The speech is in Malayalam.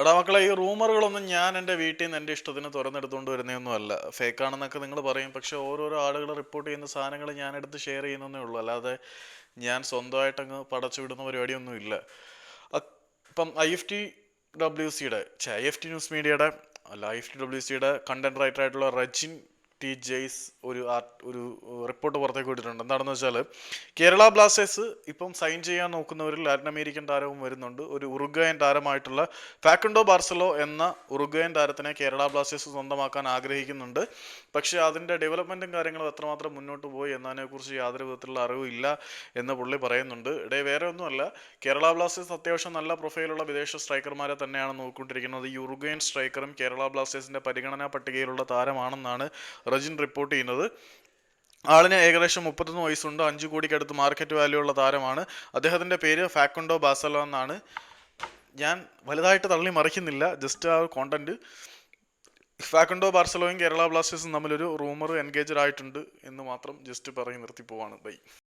എടാ മക്കളെ ഈ റൂമറുകളൊന്നും ഞാൻ എന്റെ വീട്ടിൽ നിന്ന് എന്റെ ഇഷ്ടത്തിന് തുറന്നെടുത്തുകൊണ്ട് വരുന്നതൊന്നും അല്ല ഫേക്കാണെന്നൊക്കെ നിങ്ങൾ പറയും. പക്ഷെ ഓരോരോ ആളുകൾ റിപ്പോർട്ട് ചെയ്യുന്ന സാധനങ്ങൾ ഞാൻ എടുത്ത് ഷെയർ ചെയ്യുന്നതേ ഉള്ളൂ. അല്ലാതെ ഞാൻ സ്വന്തമായിട്ടങ്ങ് പടച്ചു വിടുന്ന പരിപാടിയൊന്നും ഇല്ല ഇപ്പം ഐ എഫ് ടി ഡബ്ല്യു സിയുടെ ഐ എഫ് ടി ന്യൂസ് മീഡിയയുടെ അല്ല ഐ എഫ് ടി ഡബ്ല്യു സിയുടെ കണ്ടന്റ് റൈറ്റർ ആയിട്ടുള്ള റജിൻ ടി ജെയ്സ് ഒരു ഒരു റിപ്പോർട്ട് പുറത്തേക്ക് വിട്ടിട്ടുണ്ട്. എന്താണെന്ന് വെച്ചാൽ കേരള ബ്ലാസ്റ്റേഴ്സ് ഇപ്പം സൈൻ ചെയ്യാൻ നോക്കുന്നവരിൽ ലാറ്റിൻ അമേരിക്കൻ താരവും വരുന്നുണ്ട്. ഒരു ഉറുഗയൻ താരമായിട്ടുള്ള ഫാക്കണ്ടോ ബാർസലോ എന്ന ഉറുഗയൻ താരത്തിനെ കേരള ബ്ലാസ്റ്റേഴ്സ് സ്വന്തമാക്കാൻ ആഗ്രഹിക്കുന്നുണ്ട്. പക്ഷേ അതിന്റെ ഡെവലപ്മെന്റും കാര്യങ്ങളും എത്രമാത്രം മുന്നോട്ട് പോയി എന്നതിനെക്കുറിച്ച് യാതൊരു വിധത്തിലുള്ള അറിവില്ല എന്ന് പുള്ളി പറയുന്നുണ്ട്. ഇടേ വേറെ ഒന്നുമല്ല. കേരള ബ്ലാസ്റ്റേഴ്സ് അത്യാവശ്യം നല്ല പ്രൊഫൈലുള്ള വിദേശ സ്ട്രൈക്കർമാരെ തന്നെയാണ് നോക്കിക്കൊണ്ടിരിക്കുന്നത്. ഈ ഉറുഗയൻ സ്ട്രൈക്കറും കേരള ബ്ലാസ്റ്റേഴ്സിന്റെ പരിഗണനാ പട്ടികയിലുള്ള താരമാണെന്നാണ് റജിൻ റിപ്പോർട്ട് ചെയ്യുന്നത്. ആളിന് ഏകദേശം മുപ്പത്തൊന്ന് വയസ്സുണ്ട് അഞ്ച് കോടിക്കടുത്ത് മാർക്കറ്റ് വാല്യൂ ഉള്ള താരമാണ്. അദ്ദേഹത്തിന്റെ പേര് ഫാക്കുണ്ടോ ബാസലോ എന്നാണ്. ഞാൻ വലുതായിട്ട് തള്ളി മറിക്കുന്നില്ല ജസ്റ്റ് ആ കോണ്ടന്റ് ഫാക്കുണ്ടോ ബാർസലോയും കേരള ബ്ലാസ്റ്റേഴ്സും തമ്മിലൊരു റൂമർ എൻഗേജഡ് ആയിട്ടുണ്ട് എന്ന് മാത്രം ജസ്റ്റ് പറഞ്ഞ് നിർത്തി പോവാണ്. ബൈ